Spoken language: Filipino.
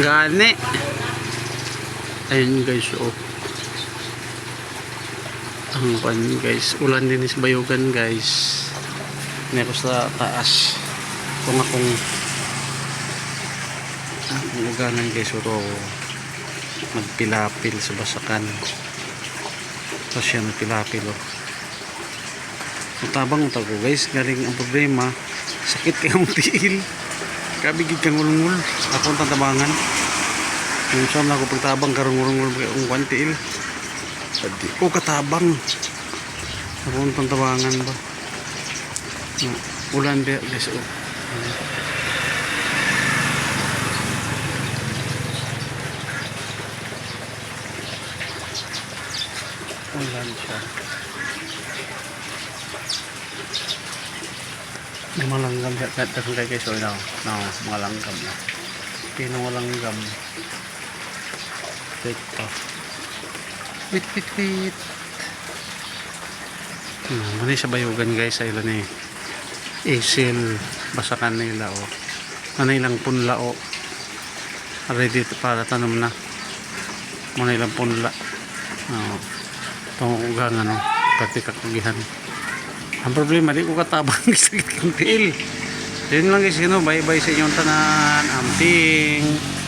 Gani. Ayun guys, oh. Ang pan guys, ulan din sa Bayugan guys. Meron sa taas. Kung akong ah, ang uganan guys, ito magpilapil sa basakan. Tapos yan, nagpilapil oh. Matabang ito guys, galing ang problema sakit kayong tiil. Kabigid kang ulungul. Ako ang tatabangan. Yung saan na ako pagtabang karong ulungul kayong kwantiil. Padi ko katabang. Ako ang tatabangan ba. Na, ulan guys. Oh. Ulan siya. May malanggam. Kahit kung kay guys, oh, no, no, malanggam na. Pino malanggam. Dito. Wait, wait, wait. Hmm, muna sa bayugan guys, sa ilan eh. Isil, basakan nila oh. Ano ilang punla oh. Ready para tanong na. Muna ilang punla. Oh. Pangugang ano, pati kakugihan. Ang problema, di ko katabang sa kong tiil. Yun lang guys, you know, bye-bye sa inyong tanan. Amping.